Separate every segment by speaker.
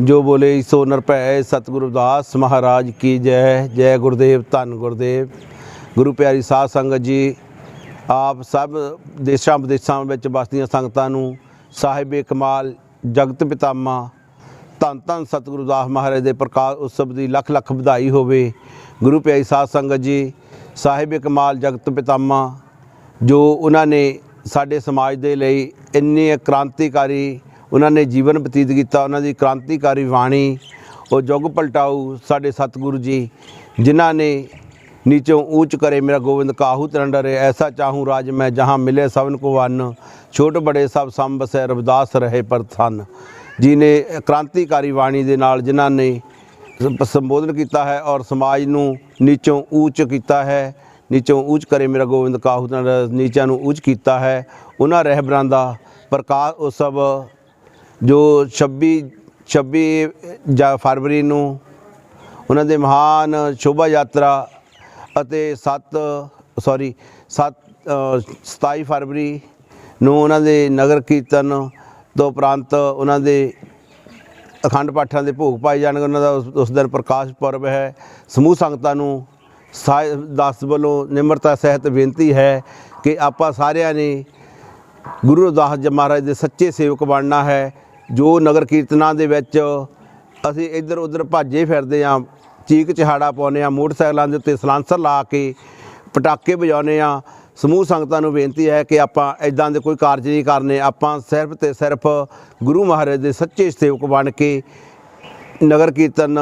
Speaker 1: ਜੋ ਬੋਲੇ ਸੋ ਨਿਰਭੈ ਸਤਿਗੁਰੂ ਦਾਸ ਮਹਾਰਾਜ ਕੀ ਜੈ ਜੈ ਗੁਰਦੇਵ, ਧੰਨ ਗੁਰਦੇਵ। ਗੁਰੂ ਪਿਆਰੀ ਸਾਧ ਸੰਗਤ ਜੀ, ਆਪ ਸਭ ਦੇਸ਼ਾਂ ਵਿਦੇਸ਼ਾਂ ਵਿੱਚ ਵਸਦੀਆਂ ਸੰਗਤਾਂ ਨੂੰ ਸਾਹਿਬ ਕਮਾਲ, ਜਗਤ ਪਿਤਾਮਾ, ਧੰਨ ਧੰਨ ਸਤਿਗੁਰੂ ਦਾਸ ਮਹਾਰਾਜ ਦੇ ਪ੍ਰਕਾਸ਼ ਉਤਸਵ ਦੀ ਲੱਖ ਲੱਖ ਵਧਾਈ ਹੋਵੇ। ਗੁਰੂ ਪਿਆਰੀ ਸਾਧ ਸੰਗਤ ਜੀ, ਸਾਹਿਬ ਕਮਾਲ, ਜਗਤ ਪਿਤਾਮਾ, ਜੋ ਉਹਨਾਂ ਨੇ ਸਾਡੇ ਸਮਾਜ ਦੇ ਲਈ ਇੰਨੇ ਕ੍ਰਾਂਤੀਕਾਰੀ ਉਹਨਾਂ ਨੇ ਜੀਵਨ ਬਤੀਤ ਕੀਤਾ, ਉਹਨਾਂ ਦੀ ਕ੍ਰਾਂਤੀਕਾਰੀ ਬਾਣੀ, ਉਹ ਯੁੱਗ ਪਲਟਾਊ ਸਾਡੇ ਸਤਿਗੁਰੂ ਜੀ, ਜਿਨ੍ਹਾਂ ਨੇ ਨੀਚੋਂ ਊਚ ਕਰੇ ਮੇਰਾ ਗੋਬਿੰਦ ਕਾਹੂ ਤਰੰਡਰੇ ਐਸਾ ਚਾਹੂੰ ਰਾਜ ਮੈਂ ਜਹਾਂ ਮਿਲੇ ਸਭਨ ਕੋ ਵੰਨ, ਛੋਟ ਬੜੇ ਸਭ ਸੰਭ ਬਸੈ ਰਵਿਦਾਸ ਰਹੇ ਪਰਥਨ ਜੀ ਨੇ ਕ੍ਰਾਂਤੀਕਾਰੀ ਬਾਣੀ ਦੇ ਨਾਲ ਜਿਨ੍ਹਾਂ ਨੇ ਸੰਬੋਧਨ ਕੀਤਾ ਹੈ ਔਰ ਸਮਾਜ ਨੂੰ ਨੀਚੋਂ ਊਚ ਕੀਤਾ ਹੈ, ਨੀਚੋਂ ਊਚ ਕਰੇ ਮੇਰਾ ਗੋਬਿੰਦ ਕਾਹੂ ਤਰੰਡਰੇ ਨੀਚਾਂ ਨੂੰ ਉੱਚ ਕੀਤਾ ਹੈ, ਉਹਨਾਂ ਰਹਿਬਰਾਂ ਦਾ ਪ੍ਰਕਾਸ਼ ਉਤਸਵ ਜੋ 26 26 ਜਾਂ ਫਰਵਰੀ ਨੂੰ ਉਹਨਾਂ ਦੇ ਮਹਾਨ ਸ਼ੋਭਾ ਯਾਤਰਾ ਅਤੇ 7 ਸੌਰੀ 7 27 ਫਰਵਰੀ ਨੂੰ ਉਹਨਾਂ ਦੇ ਨਗਰ ਕੀਰਤਨ ਤੋਂ ਉਪਰੰਤ ਉਹਨਾਂ ਦੇ ਅਖੰਡ ਪਾਠਾਂ ਦੇ ਭੋਗ ਪਾਏ ਜਾਣਗੇ। ਉਹਨਾਂ ਦਾ ਉਸ- ਉਸ ਦਿਨ ਪ੍ਰਕਾਸ਼ ਪੁਰਬ ਹੈ। ਸਮੂਹ ਸੰਗਤਾਂ ਨੂੰ ਸਾ- ਦਾਸ ਵੱਲੋਂ ਨਿਮਰਤਾ, ਸਹਿਤ ਬੇਨਤੀ ਹੈ ਕਿ ਆਪਾਂ ਸਾਰਿਆਂ ਨੇ ਗੁਰੂ ਰਵਿਦਾਸ ਜੀ ਮਹਾਰਾਜ ਦੇ ਸੱਚੇ ਸੇਵਕ ਬਣਨਾ ਹੈ। ਜੋ ਨਗਰ ਕੀਰਤਨਾਂ ਦੇ ਵਿੱਚ ਅਸੀਂ ਇੱਧਰ ਉੱਧਰ ਭਾਜੇ ਫਿਰਦੇ ਆ ਚੀਕ ਚਹਾੜਾ ਪਾਉਂਦੇ ਆ ਮੋਟਰਸਾਈਕਲਾਂ ਦੇ ਉੱਤੇ ਸਲਾਂਸਰ ਲਾ ਕੇ ਪਟਾਕੇ ਵਜਾਉਂਦੇ ਆ ਸਮੂਹ ਸੰਗਤਾਂ ਨੂੰ ਬੇਨਤੀ ਹੈ ਕਿ ਆਪਾਂ ਇਦਾਂ ਦੇ ਕੋਈ ਕਾਰਜ ਨਹੀਂ ਕਰਨੇ। ਆਪਾਂ ਸਿਰਫ ਤੇ ਸਿਰਫ ਗੁਰੂ ਮਹਾਰਾਜ ਦੇ ਸੱਚੇ ਸੇਵਕ ਬਣ ਕੇ ਨਗਰ ਕੀਰਤਨ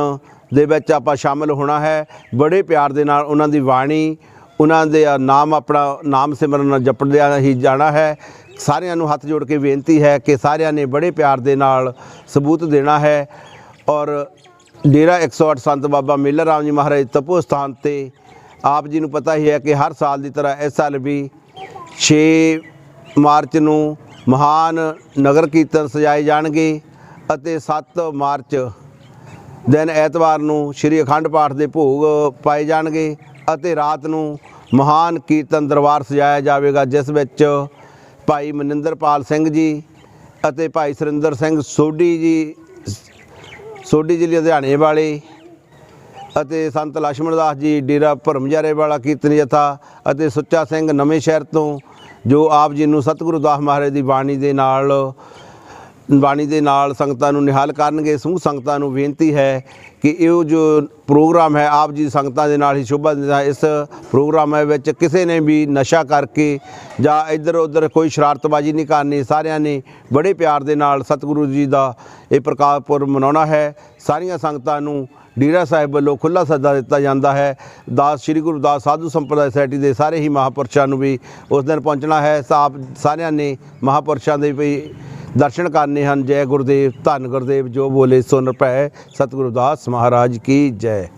Speaker 1: ਦੇ ਵਿੱਚ ਆਪਾਂ ਸ਼ਾਮਲ ਹੋਣਾ ਹੈ। ਬੜੇ ਪਿਆਰ ਦੇ ਨਾਲ ਉਹਨਾਂ ਦੀ ਬਾਣੀ, ਉਹਨਾਂ ਦੇ ਨਾਮ ਆਪਣਾ ਨਾਮ ਸਿਮਰਨ ਜਪਦਿਆਂ ਹੀ ਜਾਣਾ ਹੈ। ਸਾਰਿਆਂ ਨੂੰ ਹੱਥ ਜੋੜ ਕੇ ਬੇਨਤੀ ਹੈ ਕਿ ਸਾਰਿਆਂ ਨੇ ਬੜੇ ਪਿਆਰ ਦੇ ਨਾਲ ਸਬੂਤ ਦੇਣਾ ਹੈ ਔਰ ਡੇਰਾ 108 ਸੰਤ ਬਾਬਾ ਮੇਲਾ ਰਾਮ ਜੀ ਮਹਾਰਾਜ ਤਪੋ ਸਥਾਨ ਤੇ ਆਪ ਜੀ ਨੂੰ ਪਤਾ ਹੀ ਹੈ ਕਿ ਹਰ ਸਾਲ ਦੀ ਤਰ੍ਹਾਂ ਇਸ ਸਾਲ ਵੀ 6 ਮਾਰਚ ਨੂੰ ਮਹਾਨ ਨਗਰ ਕੀਰਤਨ ਸਜਾਏ ਜਾਣਗੇ ਅਤੇ 7 ਮਾਰਚ ਦਿਨ ਐਤਵਾਰ ਨੂੰ ਸ੍ਰੀ ਅਖੰਡ ਪਾਠ ਦੇ ਭੋਗ ਪਾਏ ਜਾਣਗੇ ਅਤੇ ਰਾਤ ਨੂੰ ਮਹਾਨ ਕੀਰਤਨ ਦਰਬਾਰ ਸਜਾਇਆ ਜਾਵੇਗਾ, ਜਿਸ ਵਿੱਚ ਭਾਈ ਮਨਿੰਦਰਪਾਲ ਸਿੰਘ ਜੀ ਅਤੇ ਭਾਈ ਸਰਿੰਦਰ ਸਿੰਘ ਸੋਢੀ ਜੀ ਸੋਢੀ ਜੀ ਲੁਧਿਆਣੇ ਵਾਲੇ ਅਤੇ ਸੰਤ ਲక్ష్ਮਣ ਦਾਸ ਜੀ, ਡੇਰਾ ਭਰਮਜਾਰੇ ਵਾਲਾ ਕੀਰਤਨ ਜਥਾ ਅਤੇ ਸੁੱਚਾ ਸਿੰਘ ਨਵੇਂ ਸ਼ਹਿਰ ਤੋਂ, ਜੋ ਆਪ ਜੀ ਨੂੰ ਸਤਿਗੁਰੂ ਦਾਸ ਮਹਾਰਾਜ ਦੀ ਬਾਣੀ ਦੇ ਨਾਲ ਬਾਣੀ ਦੇ ਨਾਲ ਸੰਗਤਾਂ ਨੂੰ ਨਿਹਾਲ ਕਰਨਗੇ ਸਮੂਹ ਸੰਗਤਾਂ ਨੂੰ ਬੇਨਤੀ ਹੈ ਕਿ ਇਹ ਜੋ ਪ੍ਰੋਗਰਾਮ ਹੈ, ਆਪ ਜੀ ਸੰਗਤਾਂ ਦੇ ਨਾਲ ਹੀ ਸ਼ੋਭਾ ਦਿੰਦਾ ਇਸ ਪ੍ਰੋਗਰਾਮ ਵਿੱਚ ਕਿਸੇ ਨੇ ਵੀ ਨਸ਼ਾ ਕਰਕੇ ਜਾਂ ਇੱਧਰ ਉੱਧਰ ਕੋਈ ਸ਼ਰਾਰਤਬਾਜ਼ੀ ਨਹੀਂ ਕਰਨੀ, ਸਾਰਿਆਂ ਨੇ ਬੜੇ ਪਿਆਰ ਦੇ ਨਾਲ ਸਤਿਗੁਰੂ ਜੀ ਦਾ ਇਹ ਪ੍ਰਕਾਸ਼ ਪੁਰਬ ਮਨਾਉਣਾ ਹੈ। ਸਾਰੀਆਂ ਸੰਗਤਾਂ ਨੂੰ ਡੇਰਾ ਸਾਹਿਬ ਵੱਲੋਂ ਖੁੱਲਾ ਸੱਦਾ ਦਿੱਤਾ ਜਾਂਦਾ ਹੈ। ਦਾਸ, ਸ੍ਰੀ ਗੁਰੂ ਦਾਸ ਸਾਧੂ ਸੰਪਰਦਾਇ ਸੋਸਾਇਟੀ ਦੇ ਸਾਰੇ ਹੀ ਮਹਾਪੁਰਸ਼ਾਂ ਨੂੰ ਵੀ ਉਸ ਦਿਨ ਪਹੁੰਚਣਾ ਹੈ। ਸਾਬ ਸਾਰਿਆਂ ਨੇ ਮਹਾਪੁਰਸ਼ਾਂ ਦੇ ਵੀ ਦਰਸ਼ਨ ਕਰਨੇ ਹਨ। ਜੈ ਗੁਰਦੇਵ, ਧੰਨ ਗੁਰਦੇਵ, ਜੋ ਬੋਲੇ ਸੋ ਨਿਰਭੈ ਸਤਿਗੁਰੂ ਦਾਸ ਮਹਾਰਾਜ ਕੀ ਜੈ।